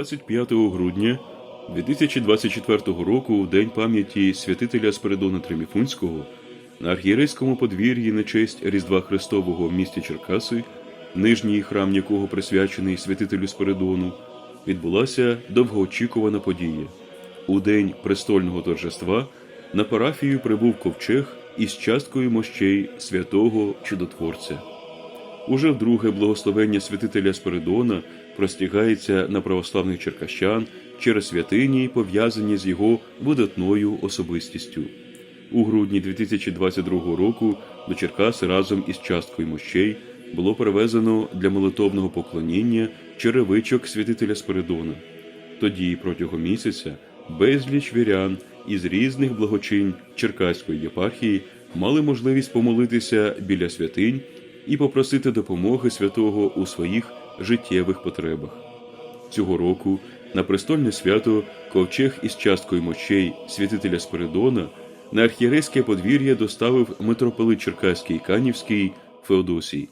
25 грудня 2024 року, у день пам'яті святителя Спиридона Триміфунського, на архієрейському подвір'ї на честь Різдва Христового в місті Черкаси, нижній храм якого присвячений святителю Спиридону, відбулася довгоочікувана подія. У день престольного торжества на парафію прибув ковчег із часткою мощей святого чудотворця. Уже вдруге благословення святителя Спиридона простягається на православних черкащан через святині, пов'язані з його видатною особистістю. У грудні 2022 року до Черкаси разом із часткою мощей було перевезено для молитовного поклоніння черевичок святителя Спиридона. Тоді протягом місяця безліч вірян із різних благочин Черкаської єпархії мали можливість помолитися біля святинь і попросити допомоги святого у своїх життєвих потребах. Цього року на престольне свято ковчег із часткою мощей святителя Спиридона на архієрейське подвір'я доставив митрополит Черкаський Канівський Феодосій.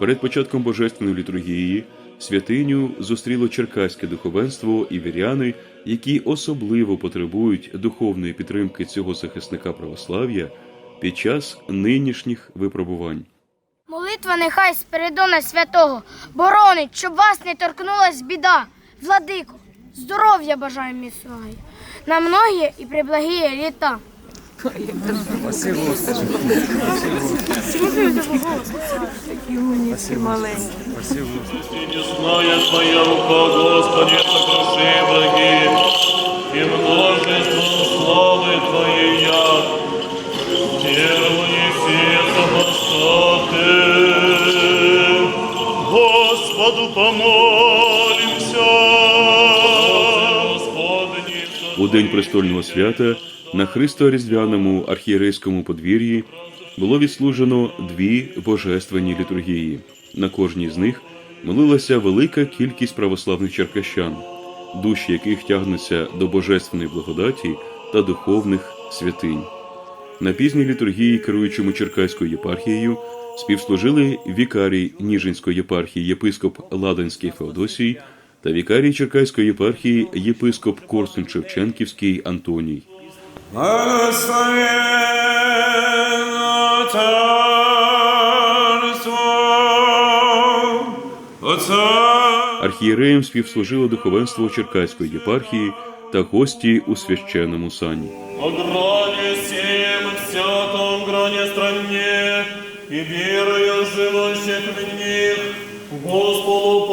Перед початком божественної літургії святиню зустріло черкаське духовенство і віряни, які особливо потребують духовної підтримки цього захисника православ'я під час нинішніх випробувань. Молитва нехай Спиридона святого боронить, щоб вас не торкнулась біда. Владико, здоров'я бажаю міцного, на многі і приблагі літа. Несная Твоя рука, Господи, сокруши враги, и множество славы Твоей я, делай все сопостаты. Господу помолимся. У день престольного свята на Христо-Різдвяному архієрейському подвір'ї було відслужено дві божественні літургії. На кожній з них молилася велика кількість православних черкащан, душі яких тягнуться до божественної благодаті та духовних святинь. На пізній літургії, керуючому Черкаською єпархією, співслужили вікарій Ніжинської єпархії єпископ Ладанський Феодосій та вікарій Черкаської єпархії єпископ Корсун Шевченківський Антоній. Архієреєм співслужило духовенство Черкаської єпархії та гості у священному сані. Стране, вірою живося в них, Господу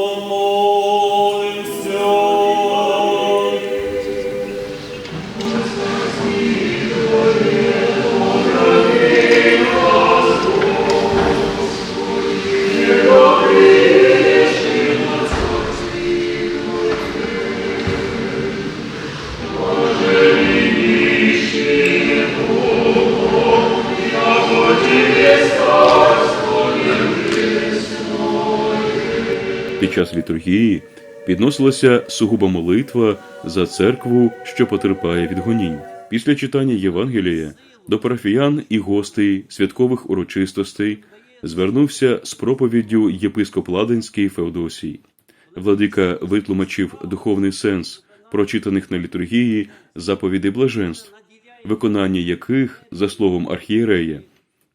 Під час літургії підносилася сугуба молитва за церкву, що потерпає від гонінь. Після читання Євангелія до парафіян і гостей святкових урочистостей звернувся з проповіддю єпископ Ладенський Феодосій. Владика витлумачив духовний сенс прочитаних на літургії заповідей блаженств, виконання яких, за словом архієрея,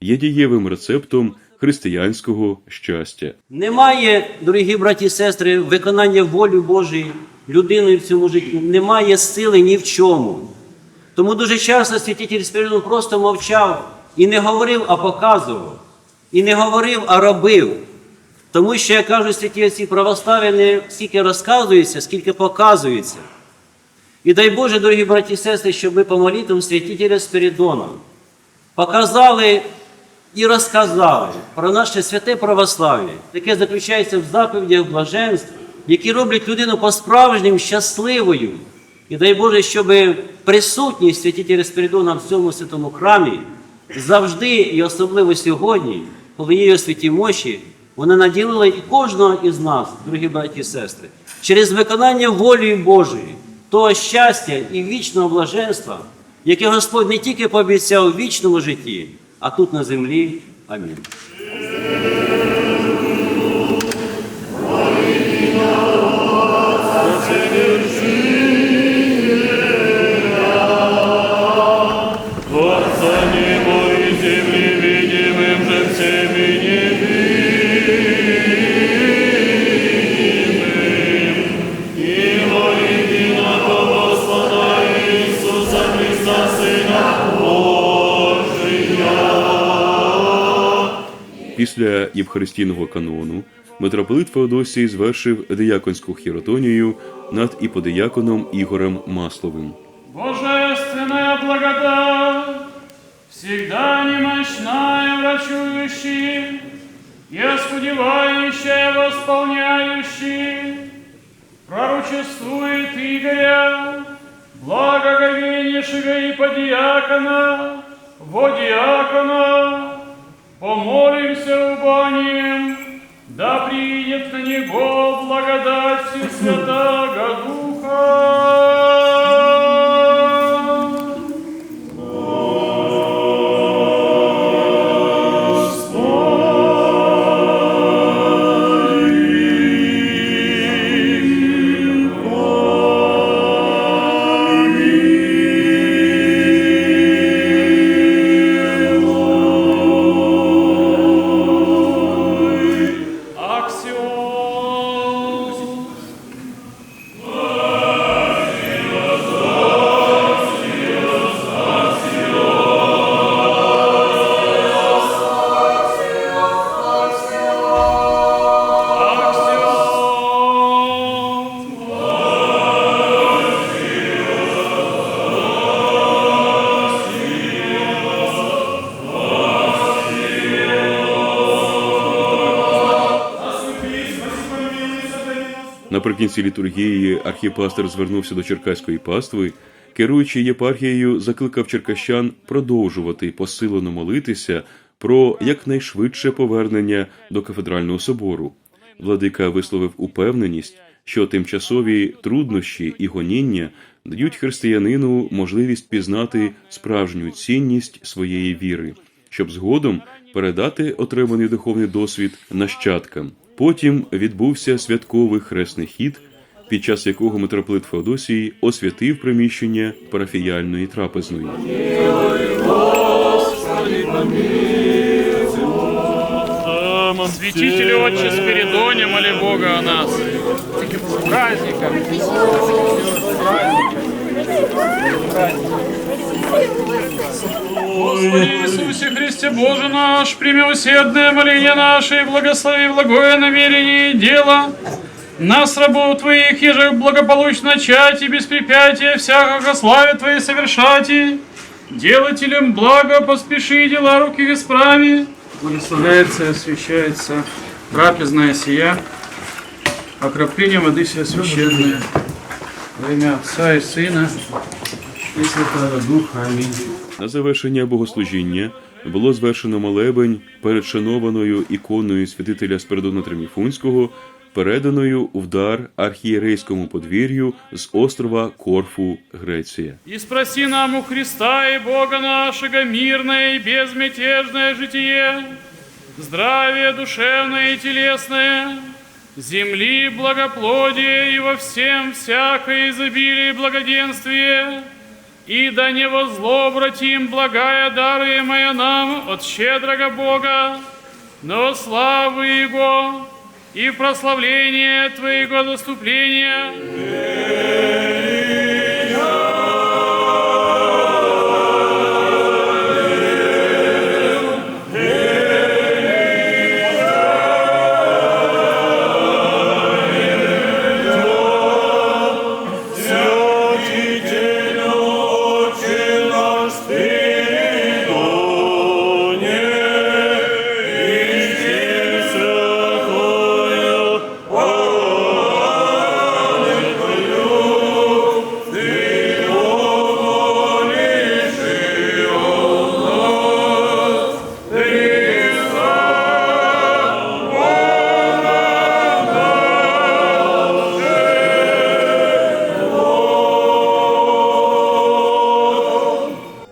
є дієвим рецептом християнського щастя. Немає, дорогі браті і сестри, виконання волі Божої людиною в цьому житті, немає сили ні в чому. Тому дуже часто святитель Спиридон просто мовчав і не говорив, а показував. І не говорив, а робив. Тому що, як кажуть святі отці православ'я, не стільки розказується, скільки показується. І дай Боже, дорогі браті і сестри, щоб ми по молитвам святителя Спиридона показали і розказали про наше святе православ'я, яке заключається в заповідях блаженств, які роблять людину по-справжнім щасливою. І дай Боже, щоб присутність святителя Спиридона в цьому святому храмі завжди і особливо сьогодні, коли є святі мощі, вона наділила і кожного із нас, дорогі браті і сестри, через виконання волі Божої, того щастя і вічного блаженства, яке Господь не тільки пообіцяв у вічному житті, а тут на землі. Амінь. Після євхаристійного канону митрополит Феодосій звершив дияконську хіротонію над іподияконом Ігорем Масловим. Божественная благодать, всегда немощная, врачующая и оскудевающая, восполняющая, пророчествует Игоря, благоговейнейшего и подиакона, водиакона, помолимся оба ним, да придет на него благодать Святаго Духа. Наприкінці літургії архіпастер звернувся до Черкаської пастви, керуючи єпархією, закликав черкащан продовжувати посилено молитися про якнайшвидше повернення до кафедрального собору. Владика висловив упевненість, що тимчасові труднощі і гоніння дають християнину можливість пізнати справжню цінність своєї віри, щоб згодом передати отриманий духовний досвід нащадкам. Потім відбувся святковий хресний хід, під час якого митрополит Феодосій освятив приміщення парафіяльної трапезної. Святитель Отче Спиридоне, моли Бога о нас. Праздником. Господи Иисусе Христе Боже наш, прими усердное моление наше и благослови благое намерение и дело. Нас, рабов Твоих, еже благополучно начать и без препятия всякого славе Твоей совершать и делателям блага поспеши дела руки исправи. Благословляется освящается трапезная сия, окропление воды сия священная. Во имя Отца и Сына и Святого Духа. Аминь. На завершення богослужіння було звершено молебень перед шанованою іконою святителя Спиридона Триміфунського, переданою в дар архієрейському подвір'ю з острова Корфу, Греція. И спроси нам у Христа и Бога нашего мирное и безмятежное житие, здравие душевное и телесное, земли благоплодие и во всем всякое изобилие и благоденствие, и да не во зло обратим благая даруемая нам от щедрого Бога, но славу Его и в прославление Твоего заступления.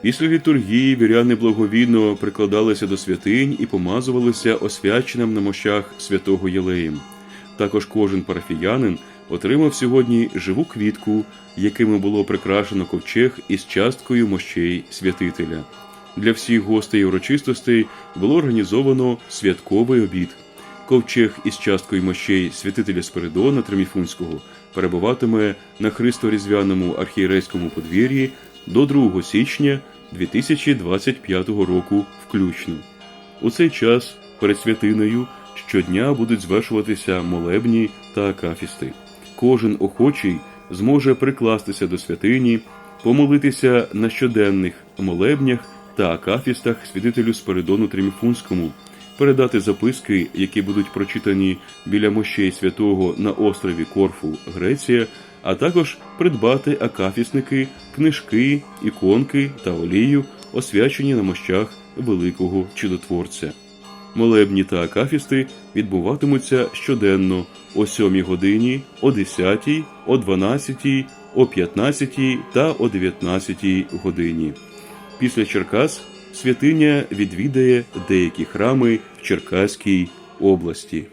Після літургії віряни благовійно прикладалися до святинь і помазувалися освяченим на мощах святого Єлеєм. Також кожен парафіянин отримав сьогодні живу квітку, якими було прикрашено ковчег із часткою мощей святителя. Для всіх гостей урочистостей було організовано святковий обід. Ковчег із часткою мощей святителя Спиридона Триміфунського перебуватиме на Христорізвяному архієрейському подвір'ї до 2 січня 2025 року включно. У цей час Перед святиною щодня будуть звершуватися молебні та акафісти. Кожен охочий зможе прикластися до святині, помолитися на щоденних молебнях та акафістах святителю Спиридону Триміфунському, передати записки, які будуть прочитані біля мощей святого на острові Корфу, Греція, а також придбати акафісники, книжки, іконки та олію, освячені на мощах великого чудотворця. Молебні та акафісти відбуватимуться щоденно о 7 годині, о 10, о 12, о 15 та о 19 годині. Після Черкас святиня відвідає деякі храми в Черкаській області.